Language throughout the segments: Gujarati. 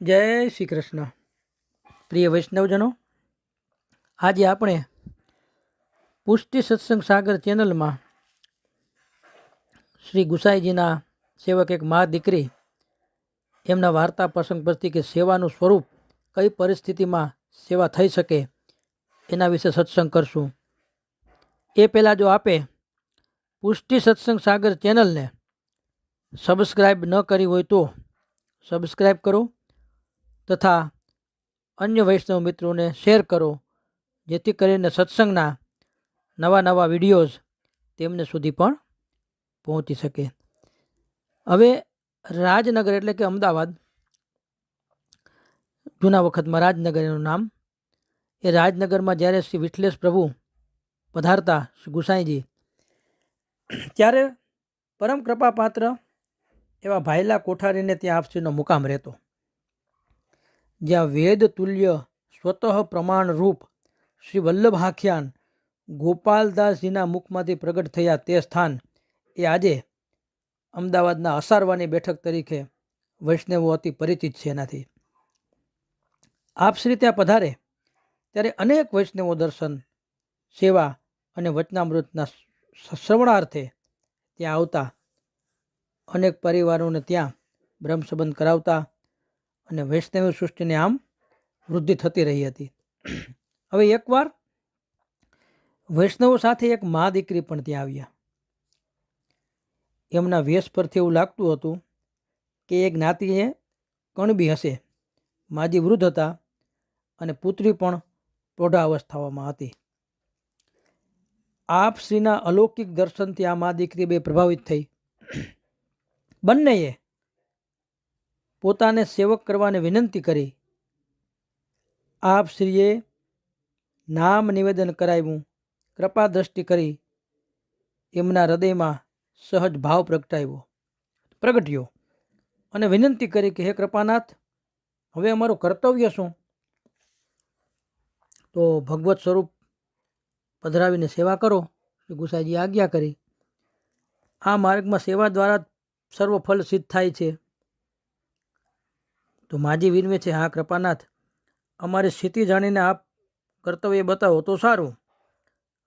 જય શ્રી કૃષ્ણ. પ્રિય વૈષ્ણવજનો, આજે આપણે પુષ્ટિ સત્સંગ સાગર ચેનલમાં શ્રી ગુસાઈજીના સેવક એક મા દીકરી એમના વાર્તા પ્રસંગ પરથી કે સેવાનું સ્વરૂપ કઈ પરિસ્થિતિમાં સેવા થઈ શકે એના વિશે સત્સંગ કરશું. એ પહેલાં જો આપે પુષ્ટિ સત્સંગ સાગર ચેનલને સબસ્ક્રાઈબ ન કરી હોય તો સબસ્ક્રાઈબ કરો તથા અન્ય વૈષ્ણવ મિત્રોને શેર કરો, જેથી કરીને સત્સંગના નવા નવા વિડીયોઝ તેમને સુધી પણ પહોંચી શકે. હવે રાજનગર એટલે કે અમદાવાદ, જૂના વખતમાં રાજનગર એનું નામ. એ રાજનગરમાં જ્યારે શ્રી વિઠલેશ પ્રભુ પધારતા શ્રી ગુસાઈજી, ત્યારે પરમ કૃપાપાત્ર એવા ભાયલા કોઠારીને ત્યાં આપશ્રીનો મુકામ રહેતો. જ્યાં વેદ તુલ્ય સ્વતઃ પ્રમાણરૂપ શ્રી શ્રી વલ્લભાખ્યાન ગોપાલદાસજીના મુખમાંથી પ્રગટ થયા તે સ્થાન એ આજે અમદાવાદના અસારવાની બેઠક તરીકે વૈષ્ણવો અતિ પરિચિત છે એનાથી. આપ શ્રી ત્યાં પધારે ત્યારે અનેક વૈષ્ણવો દર્શન, સેવા અને વચનામૃતના શ્રવણાર્થે ત્યાં આવતા, અનેક પરિવારોને ત્યાં બ્રહ્મસંબંધ કરાવતા અને વૈષ્ણવ સૃષ્ટિને આમ વૃદ્ધિ થતી રહી હતી. હવે એકવાર વૈષ્ણવો સાથે એક મા દીકરી પણ ત્યાં આવ્યા. એમના વેશ પરથી એવું લાગતું હતું કે એ જ્ઞાતિએ કણબી હશે, માજી વૃદ્ધ હતા અને પુત્રી પણ પ્રૌઢા અવસ્થાઓમાં હતી. આપ શ્રીના અલૌકિક દર્શનથી આ મા દીકરી બે પ્રભાવિત થઈ. બંનેએ પોતાને સેવક કરવાની વિનંતી કરી. આપ શ્રીએ નામ નિવેદન કરાવ્યું. કૃપા દ્રષ્ટિ કરી. એમના હૃદયમાં સહજ ભાવ પ્રગટાવ્યો. પ્રગટ્યો. અને વિનંતી કરી કે, હે કૃપાનાથ, હવે અમારું કર્તવ્ય શું? તો ભગવત સ્વરૂપ પધરાવીને સેવા કરો. શ્રી ગુસાઈજી આજ્ઞા કરી. આ માર્ગમાં સેવા દ્વારા સર્વ ફલ સિદ્ધ થાય છે. તો માજી વિનવે છે, હા, કૃપાનાથ, અમારી સ્થિતિ જાણીને આપ કર્તવ્ય બતાવો તો સારું.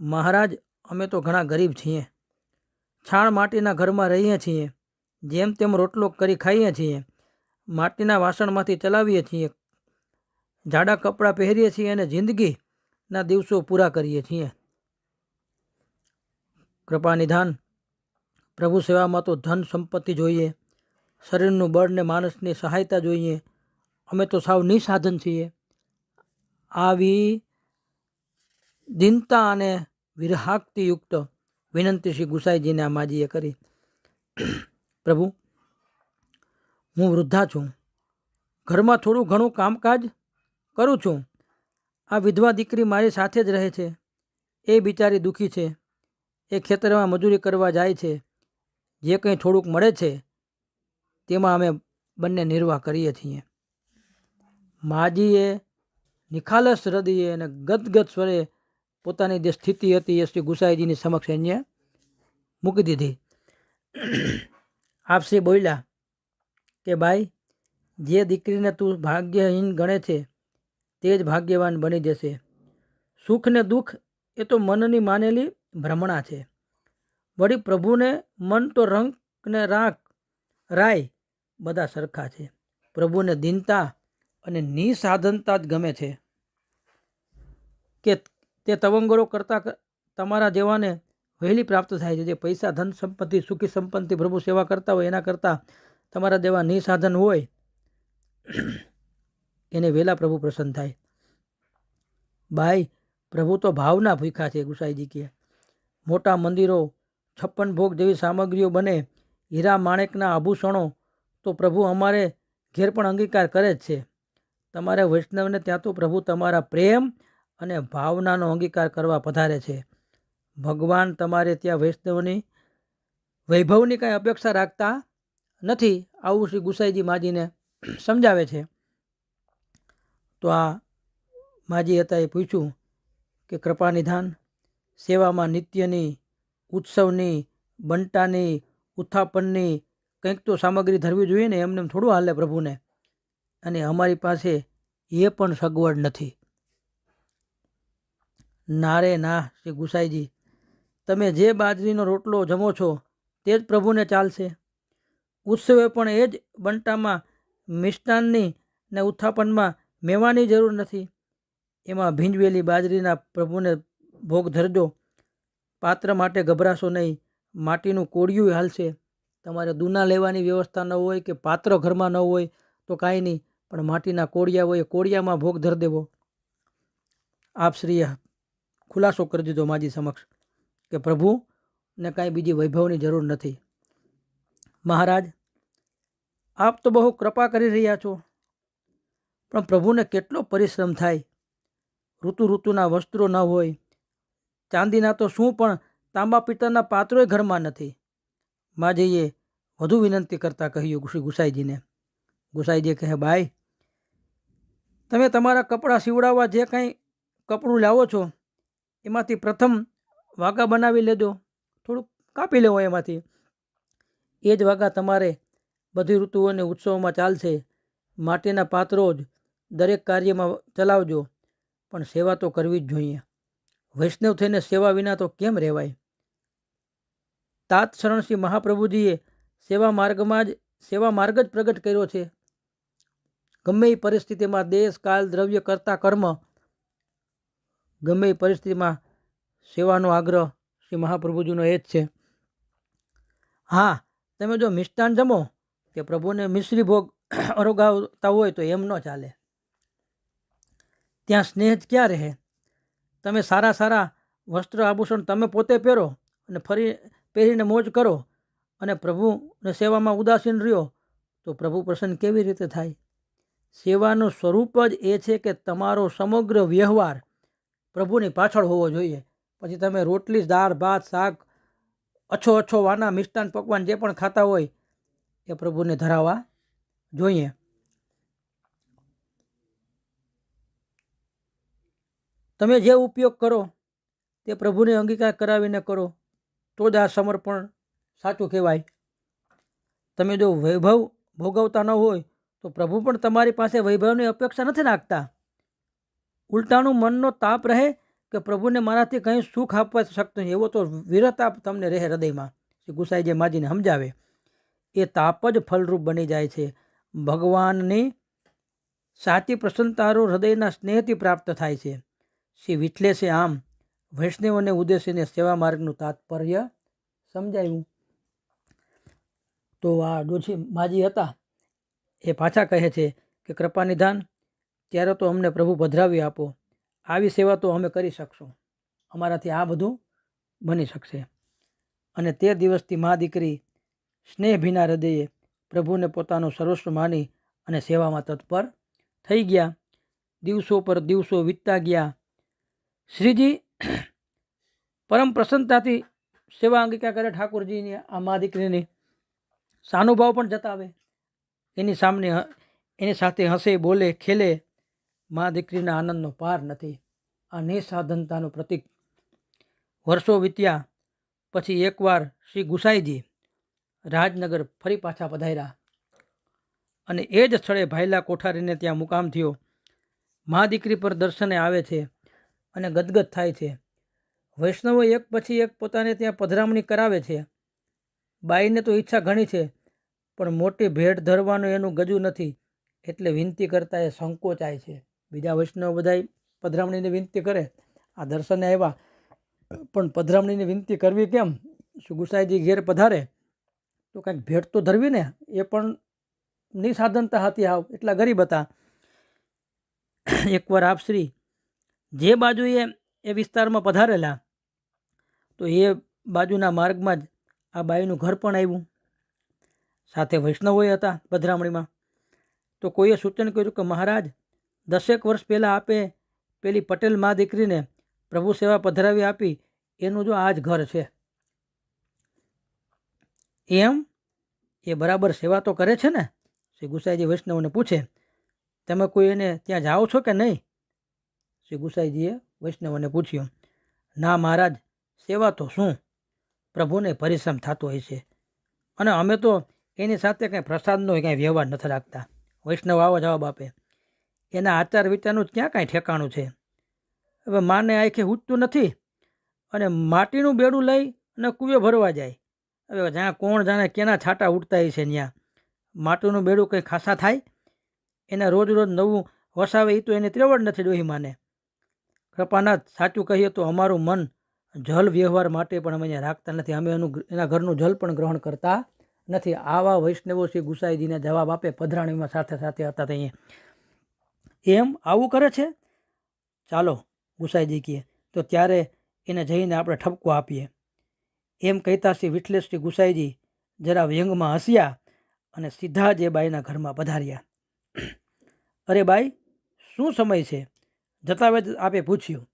મહારાજ, અમે તો ઘણા ગરીબ છીએ. છાણ માટીના ઘરમાં રહીએ છીએ. જેમ તેમ રોટલો કરી ખાઈએ છીએ. માટીના વાસણમાંથી ચલાવીએ છીએ. જાડા કપડાં પહેરીએ છીએ અને જિંદગીના દિવસો પૂરા કરીએ છીએ. કૃપા નિધાન પ્રભુ સેવામાં તો ધન સંપત્તિ જોઈએ. શરીરનું બળ ને માણસની સહાયતા જોઈએ. અમે તો સાવ નિસાધન છીએ. આવી દિનતા અને વિરહાક્તિયુક્ત વિનંતી શ્રી ગુસાઈજીને આ માજીએ કરી. પ્રભુ, હું વૃદ્ધા છું. ઘરમાં થોડું ઘણું કામકાજ કરું છું. આ વિધવા દીકરી મારી સાથે જ રહે છે. એ બિચારી દુઃખી છે. એ ખેતરમાં મજૂરી કરવા જાય છે. જે કંઈ થોડુંક મળે છે તેમાં અમે બંને નિર્વાહ કરીએ છીએ. માજીએ નિખાલસ હૃદયે અને ગદગદ સ્વરે પોતાની જે સ્થિતિ હતી એ શ્રી ગુસાઈજીની સમક્ષ એને મૂકી દીધી. આપશે બોલ્યા કે ભાઈ, જે દીકરીને તું ભાગ્યહીન ગણે છે, તે જ ભાગ્યવાન બની જશે. સુખ ને દુઃખ એ તો મનની માનેલી ભ્રમણા છે. વળી પ્રભુને મન તો રંગ ને રાખ, રાય બધા સરખા છે. પ્રભુને દીનતા અને નિસાધનતા જ ગમે છે. કે તે તવંગરો કરતાં તમારા જેવાને વહેલી પ્રાપ્ત થાય છે. જે પૈસા, ધન, સંપત્તિ, સુખી સંપત્તિ પ્રભુ સેવા કરતા હોય, એના કરતાં તમારા જેવા નિસાધન હોય, એને વહેલા પ્રભુ પ્રસન્ન થાય. બાઈ પ્રભુ તો ભાવના ભૂખા છે, ગુસાઈજી કે મોટા મંદિરો, છપ્પન ભોગ જેવી સામગ્રીઓ બને, હીરા, માણેકના આભૂષણો તો પ્રભુ અમારે ઘેર પણ અંગીકાર કરે જ છે. તમારે વૈષ્ણવને ત્યાં તો પ્રભુ તમારા પ્રેમ અને ભાવનાનો અંગીકાર કરવા પધારે છે. ભગવાન તમારે ત્યાં વૈષ્ણવની, વૈભવની કાંઈ અપેક્ષા રાખતા નથી આવું શ્રી ગુસાઈજી માજીને સમજાવે છે. તો આ માજી હતા એ પૂછ્યું કે કૃપા નિધાન, સેવામાં નિત્યની, ઉત્સવની, બંટાની, ઉત્થાપનની કંઈક તો સામગ્રી ધરવી જોઈએ ને એમને થોડું હાલે પ્રભુને. અને અમારી પાસે એ પણ સગવડ નથી. ના રે ના, શ્રી ગુસાઈજી, તમે જે બાજરીનો રોટલો જમો છો તે જ પ્રભુને ચાલશે. ઉત્સવે પણ એ જ બંટામાં મિષ્ટાનની ને ઉત્થાપનમાં મેવાની જરૂર નથી. એમાં ભીંજવેલી બાજરીના પ્રભુને ભોગ ધરજો. પાત્ર માટે ગભરાશો નહીં, માટીનું કોળિયું હાલશે. તમારે દૂના લેવાની વ્યવસ્થા ન હોય કે પાત્ર ઘરમાં ન હોય તો કાંઈ નહીં, પણ માટીના કોળિયા હોય એ કોળિયામાં ભોગ ધર દેવો. આપ શ્રીએ ખુલાસો કરી દીધો માજી સમક્ષ કે પ્રભુને કાંઈ બીજી વૈભવની જરૂર નથી. મહારાજ, આપ તો બહુ કૃપા કરી રહ્યા છો, પણ પ્રભુને કેટલો પરિશ્રમ થાય? ઋતુ ઋતુના વસ્ત્રો ન હોય, ચાંદીના તો શું પણ તાંબા પિત્તળના પાત્રોય ઘરમાં નથી. માજીએ વધુ વિનંતી કરતાં કહ્યું શ્રી ગુસાઈજીને. ગુસાઈજી કહે ભાઈ તમે તમારા કપડાં સીવડાવવા જે કાંઈ કપડું લાવો છો, એમાંથી પ્રથમ વાગા બનાવી લેજો. થોડુંક કાપી લેવો એમાંથી. એ જ વાગા તમારે બધી ઋતુઓને ઉત્સવોમાં ચાલશે. માટીના પાત્રો જ દરેક કાર્યમાં ચલાવજો, પણ સેવા તો કરવી જ જોઈએ. વૈષ્ણવ થઈને સેવા વિના તો કેમ રહેવાય? તાત શરણસિંહ મહાપ્રભુજીએ સેવા માર્ગમાં જ, સેવા માર્ગ જ પ્રગટ કર્યો છે. ગમે એ પરિસ્થિતિમાં દેશ, કાલ, દ્રવ્ય કરતા કર્મ, ગમે એ પરિસ્થિતિમાં સેવાનો આગ્રહ શ્રી મહાપ્રભુજીનો એ જ છે. હા, તમે જો મિષ્ટાન જમો કે પ્રભુને મિશ્રી ભોગ અરોગાવતા હોય તો એમ ન ચાલે. ત્યાં સ્નેહ ક્યાં રહે? તમે સારા સારા વસ્ત્ર આભૂષણ તમે પોતે પહેરો અને ફરી પહેરીને મોજ કરો અને પ્રભુને સેવામાં ઉદાસીન રહ્યો, તો પ્રભુ પ્રસન્ન કેવી રીતે થાય? સેવાનું સ્વરૂપ જ એ છે કે તમારો સમગ્ર વ્યવહાર પ્રભુની પાછળ હોવો જોઈએ. પછી તમે રોટલી, દાળ, ભાત, શાક, અછો અછો વાના, મિષ્ટાન, પકવાન જે પણ ખાતા હોય, એ પ્રભુને ધરાવવા જોઈએ. તમે જે ઉપયોગ કરો, તે પ્રભુને અંગીકાર કરાવીને કરો. તો જ આ સમર્પણ સાચું કહેવાય. તમે જો વૈભવ ભોગવતા ન હોય, તો પ્રભુ પણ તમારી પાસે વૈભવની અપેક્ષા નથી રાખતા. ઉલટાનું મનનો તાપ રહે કે પ્રભુને મારાથી કંઈ સુખ આપવા શકતો નહીં, એવો તો વિરતાપ તમને રહે હૃદયમાં. શ્રી ગુસાઈ જે માજીને સમજાવે, એ તાપ જ ફલરૂપ બની જાય છે. ભગવાનની સાચી પ્રસન્નતારો હૃદયના સ્નેહથી પ્રાપ્ત થાય છે. શ્રી વિઠલેશે આમ વૈષ્ણવને ઉદ્દેશીને સેવા માર્ગનું તાત્પર્ય સમજાયું. તો આ ડોછી માજી હતા. એ પાછા કહે છે કે, કૃપા નિધાન, ત્યારે તો અમને પ્રભુ પધરાવી આપો. આવી સેવા તો અમે કરી શકશું. અમારાથી આ બધું બની શકશે. અને તે દિવસથી મા દીકરી સ્નેહભીના હૃદયે પ્રભુને પોતાનું સર્વસ્વ માની અને સેવામાં તત્પર થઈ ગયા. દિવસો પર દિવસો વીતતા ગયા. શ્રીજી પરમ પ્રસન્નતાથી સેવા અંગિકા કરે ઠાકોરજીની આ મા દીકરીની સાનુભાવ પણ જતાવે. એની સામે એની સાથે હસે, બોલે, ખેલે. મા દીકરીના આનંદનો પાર નથી. આ નિસાધનતાનું પ્રતીક વર્ષો વીત્યા. પછી એકવાર શ્રી ગુસાઈજી રાજનગર ફરી પાછા પધાર્યા. અને એ જ સ્થળે ભાઈલા કોઠારીને ત્યાં મુકામ થયો. મા દીકરી પર દર્શને આવે છે. અને ગદગદ થાય છે. વૈષ્ણવો એક પછી એક પોતાને ત્યાં પધરામણી કરાવે છે. બાઈને તો ઈચ્છા ઘણી છે, પણ મોટી ભેટ ધરવાનું એનું ગજુ નથી, એટલે વિનંતી કરતાં એ સંકોચાય છે. બીજા વૈષ્ણવ બધા પધરામણીની વિનંતી કરે, આ દર્શને આવ્યા, પણ પધરામણીની વિનંતી કરવી કેમ? શું ગુસાઈજી ઘેર પધારે? તો કાંઈક ભેટ તો ધરવી ને, એ પણ નિસાધનતા હતી આવ, એટલા ગરીબ હતા. એકવાર આપશ્રી જે બાજુએ એ વિસ્તારમાં પધારેલા, તો એ બાજુના માર્ગમાં જ આ બાઈનું ઘર પણ આવ્યું. સાથે વૈષ્ણવોય હતા પધરામણીમાં તો કોઈએ સૂચન કર્યું કે મહારાજ, દસેક વર્ષ પહેલાં આપે પેલી પટેલ મા દીકરીને પ્રભુ સેવા પધરાવી આપી, એનું જો આ જ ઘર છે. એમ એ બરાબર સેવા તો કરે છે ને? શ્રી ગુસાઈજી વૈષ્ણવને પૂછે, તમે કોઈ એને ત્યાં જાઓ છો કે નહીં? શ્રી ગુસાઈજીએ વૈષ્ણવને પૂછ્યું, ના મહારાજ, સેવા તો શું? પ્રભુને પરિશ્રમ થતો હોય છે. અને અમે તો એની સાથે કંઈ પ્રસાદનો કાંઈ વ્યવહાર નથી રાખતા. વૈષ્ણવ આવો જવાબ આપે, એના આચાર વિચારનું ક્યાં કાંઈ ઠેકાણું છે? હવે માને આંખે ઉઠતું નથી અને માટીનું બેડું લઈ અને કૂવે ભરવા જાય. હવે જ્યાં કોણ જાણે કેના છાંટા ઉડતા છે ત્યાં માટીનું બેડું કંઈ ખાસા થાય? એને રોજ રોજ નવું વસાવે એ તો એને ત્રેવડ નથી ડોહી માને. કૃપાનાથ, સાચું કહીએ તો અમારું મન જલ વ્યવહાર માટે પણ અમે અહીંયા રાખતા નથી. અમે એનું એના ઘરનું જલ પણ ગ્રહણ કરતા નથી. આવા વૈષ્ણવો શ્રી ગુસાઈજીને જવાબ આપે પધરાણીમાં સાથે સાથે હતા ત્યાં. એમ આવું કરે છે? ચાલો, ગુસાઈજી કહે, તો ત્યારે એને જઈને આપણે ઠપકો આપીએ. એમ કહેતા શ્રી વિઠલેશ્રી ગુસાઈજી જરા વ્યંગમાં હસ્યા અને સીધા જ બાઈના ઘરમાં પધાર્યા. અરે બાઈ, શું સમય છે? જતા વેદ આપે પૂછ્યું,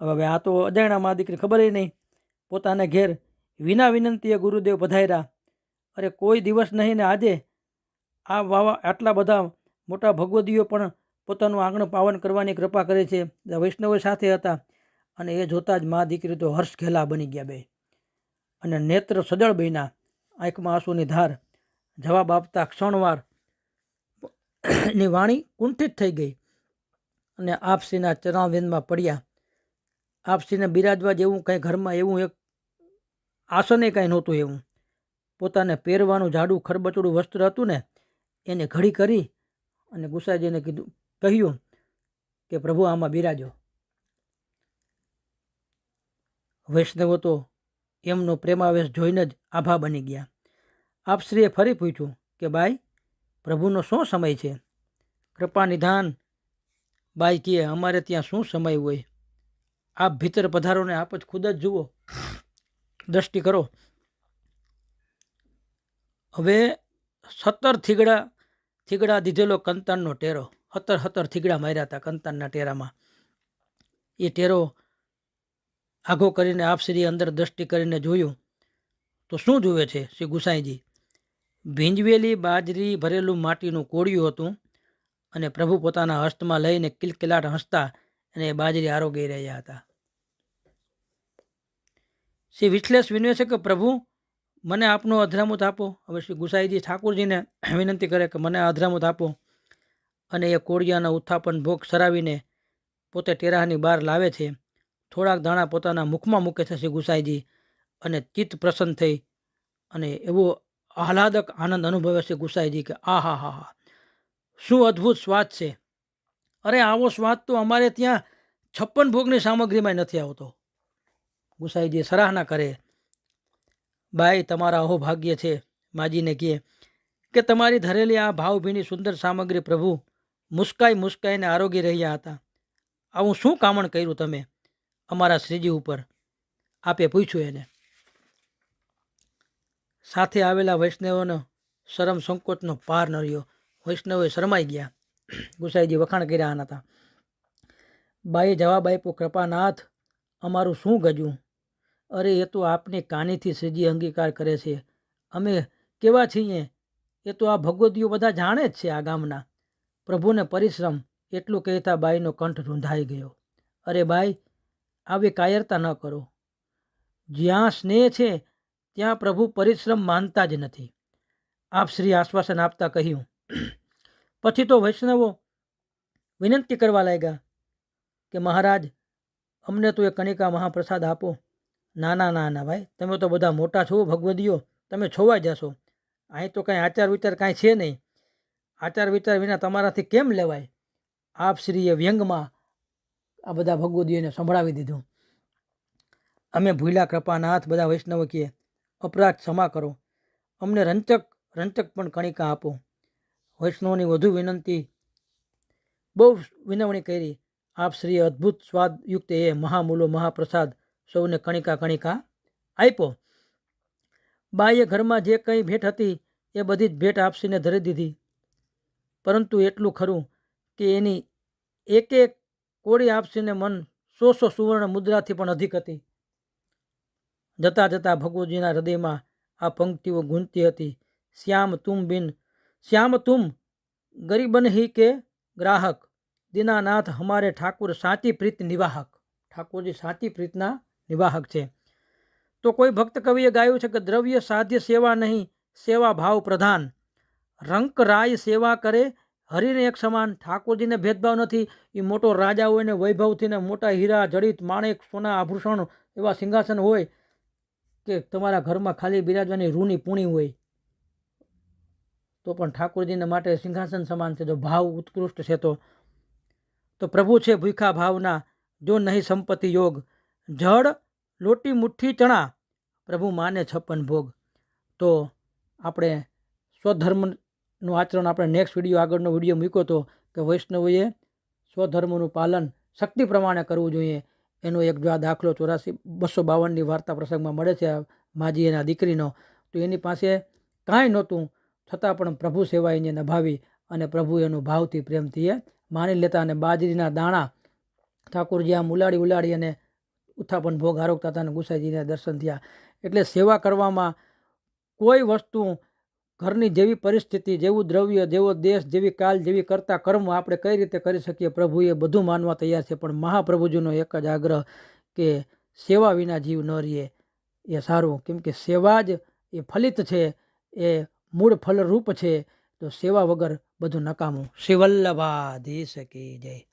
હવે આ તો અજાણ્યામાં દીકરી ખબર નહીં. પોતાને ઘેર વિના વિનંતીએ ગુરુદેવ પધાર્યા. અરે કોઈ દિવસ નહીં ને આજે આ વાવા આટલા બધા મોટા ભગવદીઓ પણ પોતાનું આંગણ પાવન કરવાની કૃપા કરે છે. વૈષ્ણવો સાથે હતા અને એ જોતાં જ મા દીકરી તો હર્ષ ઘેલા બની ગયા બે. અને નેત્ર સજળ બન્યા. આંખમાં આંસુની ધાર જવાબ આપતા ક્ષણવારની વાણી કુંઠિત થઈ ગઈ. અને આપસીના ચરણાવિંદમાં પડ્યા. આપસીને બિરાજવા જેવું કંઈ ઘરમાં એવું એક આસને કાંઈ નહોતું એવું. પોતાને પહેરવાનું જાડું ખરબચડું વસ્ત્ર હતું ને, એને ઘડી કરી અને ગુસાઈજીને કીધું, કહ્યું કે પ્રભુ આમાં બિરાજો. વૈષ્ણવો તો એમનો પ્રેમાવેશ જોઈને જ આભા બની ગયા. આપશ્રીએ ફરી પૂછ્યું કે, બાઈ, પ્રભુનો શું સમય છે? કૃપા નિધાન બાઈ કહે, અમારે ત્યાં શું સમય હોય? આપ ભીતર પધારોને આપ જ ખુદ જ જુઓ. દ્રષ્ટિ કરો. હવે સત્તર થીગડા થીગડા દીધેલો કંતાનનો ટેરો. હતર હતર થીગડા માર્યા હતા કંતાનના ટેરામાં. એ ટેરો આઘો કરીને આપશ્રી અંદર દ્રષ્ટિ કરીને જોયું. તો શું જુએ છે શ્રી ગુસાઈજી? ભીંજવેલી બાજરી ભરેલું માટીનું કોળિયું હતું. અને પ્રભુ પોતાના હસ્તમાં લઈને કિલકિલાટ હસતા અને બાજરી આરોગી રહ્યા હતા. શ્રી વિશ્લેષ વિનવે છે કે, પ્રભુ, મને આપનો અધરામૂત આપો. હવે શ્રી ગુસાઈજી ઠાકુરજીને વિનંતી કરે કે, મને અધરામૂત આપો. અને એ કોળિયાના ઉત્થાપન ભોગ સરાવીને પોતે ટેરાહની બહાર લાવે છે. થોડાક દાણા પોતાના મુખમાં મૂકે છે શ્રી ગુસાઈજી અને ચિત્ત પ્રસન્ન થઈ અને એવો આહલાદક આનંદ અનુભવે છે ગુસાઈજી કે, આ હા હા હા. શું અદ્ભુત સ્વાદ છે. અરે, આવો સ્વાદ તો અમારે ત્યાં છપ્પન ભોગની સામગ્રીમાં નથી આવતો. ગુસાઈજી સરાહના કરે, બાઈ, તમારા અહો ભાગ્ય છે, માજીને કહે કે તમારી ધરેલી આ ભાવભીની સુંદર સામગ્રી પ્રભુ મુસ્કાઈ મુસ્કાઈને આરોગી રહ્યા હતા. આવું શું કામણ કર્યું તમે અમારા શ્રીજી ઉપર? આપે પૂછ્યું એને. સાથે આવેલા વૈષ્ણવોનો શરમ સંકોચનો પાર ન રહ્યો વૈષ્ણવે શરમાઈ ગયા. ગુસાઈજી વખાણ કર્યા હતા બાઈએ જવાબ આપ્યો, કૃપાનાથ, અમારું શું ગજું? અરે, એ તો આપની કાનીથી શ્રીજી અંગીકાર કરે છે. અમે કેવા છીએ? એ તો આ ભગવદીઓ બધા જાણે જ છે આ ગામના. પ્રભુને પરિશ્રમ એટલું કહેતા બાઈનો કંઠ રૂંધાઈ ગયો. અરે બાઈ, આવી કાયરતા ન કરો. જ્યાં સ્નેહ છે, ત્યાં પ્રભુ પરિશ્રમ માનતા જ નથી. આપ શ્રી આશ્વાસન આપતા કહ્યું પછી તો વૈષ્ણવો વિનંતી કરવા લાગ્યા કે મહારાજ, અમને તો એ કણિકા મહાપ્રસાદ આપો. ના ના ના ના ભાઈ, તમે તો બધા મોટા છો ભગવદીઓ, તમે છોવાઈ જશો. અહીં તો કાંઈ આચાર વિચાર કાંઈ છે નહીં. આચાર વિચાર વિના તમારાથી કેમ લેવાય? આપ શ્રીએ વ્યંગમાં આ બધા ભગવદીઓને સંભળાવી દીધું. અમે ભૂલા કૃપાનાથ, બધા વૈષ્ણવો કીએ, અપરાધ ક્ષમા કરો. અમને રંચક રંચક પણ કણિકા આપો. વૈષ્ણવની વધુ વિનંતી. બહુ વિનવણી કરી. આપ શ્રી અદ્ભુત સ્વાદયુક્ત એ મહામૂલો મહાપ્રસાદ સૌને કણિકા કણિકા આપ્યો બાઈએ ઘરમાં જે કંઈ ભેટ હતી એ બધી જ ભેટ આપસીને ધરી દીધી. પરંતુ એટલું ખરું કે એની એક એક કોળી આપસીને મન સો સો સુવર્ણ મુદ્રાથી પણ અધિક હતી. જતાં જતાં ભગવતજીના હૃદયમાં આ પંક્તિઓ ગુંજતી હતી. શ્યામ તુમ બિન શ્યામ તુમ ગરીબન હી કે ગ્રાહક? દીનાનાથ હમારે ઠાકુર સાચી પ્રીત નિવાહક. ઠાકોરજી સાચી પ્રીતના નિવાહક છે. તો કોઈ ભક્ત કવિએ ગાયું છે કે દ્રવ્ય સાધ્ય સેવા નહીં, સેવા ભાવ પ્રધાન. રંક રાય સેવા કરે, હરિને એક સમાન. ઠાકોરજીને ભેદભાવ નથી. એ મોટો રાજા હોય ને વૈભવથી ને મોટા હીરા, જડિત, માણેક, સોના, આભૂષણ એવા સિંહાસન હોય કે તમારા ઘરમાં ખાલી બિરાજવાની રૂની પૂણી હોય. તો પણ ઠાકોરજીને માટે સિંહાસન સમાન છે, જો ભાવ ઉત્કૃષ્ટ છે તો. તો પ્રભુ છે ભૂખા ભાવના, જો નહીં સંપત્તિ યોગ, જળ, લોટી, મુઠ્ઠી, ચણા, પ્રભુ માને છપ્પન ભોગ. તો આપણે સ્વધર્મનું આચરણ, આપણે નેક્સ્ટ વીડિયો આગળનો વીડિયો મૂક્યો હતો કે વૈષ્ણવોએ સ્વધર્મનું પાલન શક્તિ પ્રમાણે કરવું જોઈએ. એનો એક જો આ દાખલો ચોરાસી, બસો બાવનની વાર્તા પ્રસંગમાં મળે છે માજી એના દીકરીનો. તો એની પાસે કાંઈ નહોતું. છતાં પણ પ્રભુ સેવા એને નભાવી અને પ્રભુ એનું ભાવથી પ્રેમથી એ માની લેતા અને બાજરીના દાણા ઠાકોરજી આમ ઉલાડી ઉલાડી અને ઉથાપન ભોગ આરોગતા હતા અને ગુસાઈજીને દર્શન થયા. એટલે સેવા કરવામાં કોઈ વસ્તુ ઘરની જેવી પરિસ્થિતિ, જેવું દ્રવ્ય, જેવો દેશ, જેવી કાલ, જેવી કરતા કર્મ આપણે કઈ રીતે કરી શકીએ પ્રભુ એ બધું માનવા તૈયાર છે. પણ મહાપ્રભુજીનો એક જ આગ્રહ કે સેવા વિના જીવ ન રહીએ. એ સારું. કેમ કે સેવા જ એ ફલિત છે. એ મૂળ ફલરૂપ છે તો સેવા વગર બધું નકામું. શિવલ્લભાધીશ કી જય.